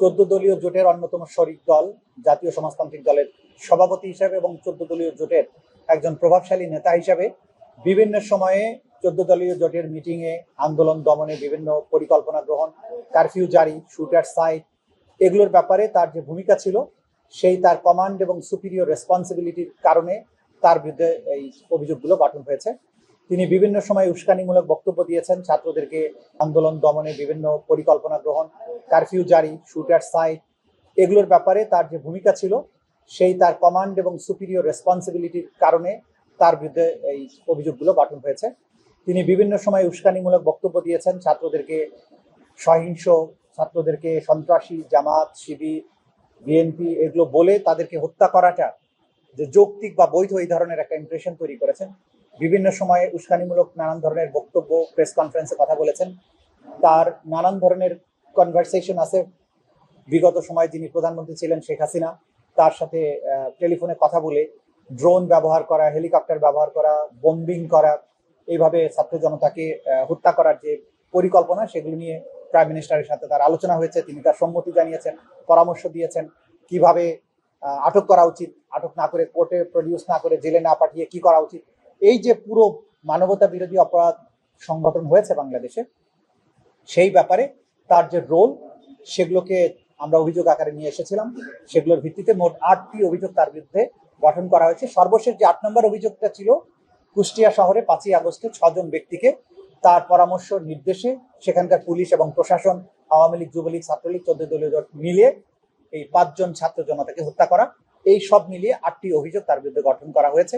চোদ্দ দলীয় জোটের অন্যতম শরিক দল, জাতীয় সমাজতান্ত্রিক দলের সভাপতি হিসাবে এবং চোদ্দ দলীয় জোটের একজন প্রভাবশালী নেতা হিসাবে। বিভিন্ন সময়ে চোদ্দ দলীয় জোটের মিটিংয়ে আন্দোলন, দমনে বিভিন্ন পরিকল্পনা গ্রহণ, কারফিউ জারি শুটার সাইট এগুলোর ব্যাপারে তার যে ভূমিকা ছিল, সেই তার কমান্ড এবং সুপিরিয়র রেসপন্সিবিলিটির কারণে তার বিরুদ্ধে এই অভিযোগগুলো গঠন হয়েছে। তিনি বিভিন্ন সময় উস্কানিমূলক বক্তব্য দিয়েছেন ছাত্রদেরকে আন্দোলন, দমনে বিভিন্ন পরিকল্পনা গ্রহণ, কারফিউ জারি, শুটার সাইট এগুলোর ব্যাপারে তার যে ভূমিকা ছিল, সেই তার কমান্ড এবং সুপিরিয়র রেসপন্সিবিলিটির কারণে তার বিরুদ্ধে এই অভিযোগগুলো গঠন হয়েছে। তিনি বিভিন্ন সময় উস্কানিমূলক বক্তব্য দিয়েছেন ছাত্রদেরকে সহিংস, ছাত্রদেরকে সন্ত্রাসী, জামাত, শিবির, বিএনপি, এগুলো বলে তাদেরকে হত্যা করাটা যে যৌক্তিক বা বৈধ এই ধরনের একটা ইমপ্রেশন তৈরি করেছেন। বিভিন্ন সময়ে উস্কানিমূলক নানান ধরনের বক্তব্য প্রেস কনফারেন্সে কথা বলেছেন। তার নানান ধরনের কনভারসেশন আছে। বিগত সময়ে যিনি প্রধানমন্ত্রী ছিলেন শেখ হাসিনা, তার সাথে টেলিফোনে কথা বলে ড্রোন ব্যবহার করা হেলিকপ্টার ব্যবহার করা বোম্বিং করা, এইভাবে ছাত্র জনতাকে হত্যা করার যে পরিকল্পনা, সেগুলো নিয়ে প্রাইম মিনিস্টারের সাথে তার আলোচনা হয়েছে। তিনি তার সম্মতি জানিয়েছেন, পরামর্শ দিয়েছেন কীভাবে আটক করা উচিত, আটক না করে কোর্টে প্রডিউস না করে জেলে না পাঠিয়ে কি করা উচিত। এই যে পুরো মানবতা বিরোধী অপরাধ সংগঠন হয়েছে বাংলাদেশে, সেই ব্যাপারে তার যে রোল সেগুলোকে আমরা অভিযোগ আকারে নিয়ে এসেছিলাম। সেগুলোর ভিত্তিতে মোট আটটি অভিযোগ তার বিরুদ্ধে গঠন করা হয়েছে। সর্বশেষ যে আট নম্বর অভিযোগটা ছিল, কুষ্টিয়া শহরে পাঁচই আগস্টে ছজন ব্যক্তিকে তার পরামর্শ, নির্দেশে সেখানকার পুলিশ এবং প্রশাসন, আওয়ামী লীগ, যুবলীগ, ছাত্রলীগ চোদ্দ দলীয় জোট মিলিয়ে এই পাঁচজন ছাত্র জনতাকে হত্যা করা। এই সব মিলিয়ে আটটি অভিযোগ তার বিরুদ্ধে গঠন করা হয়েছে।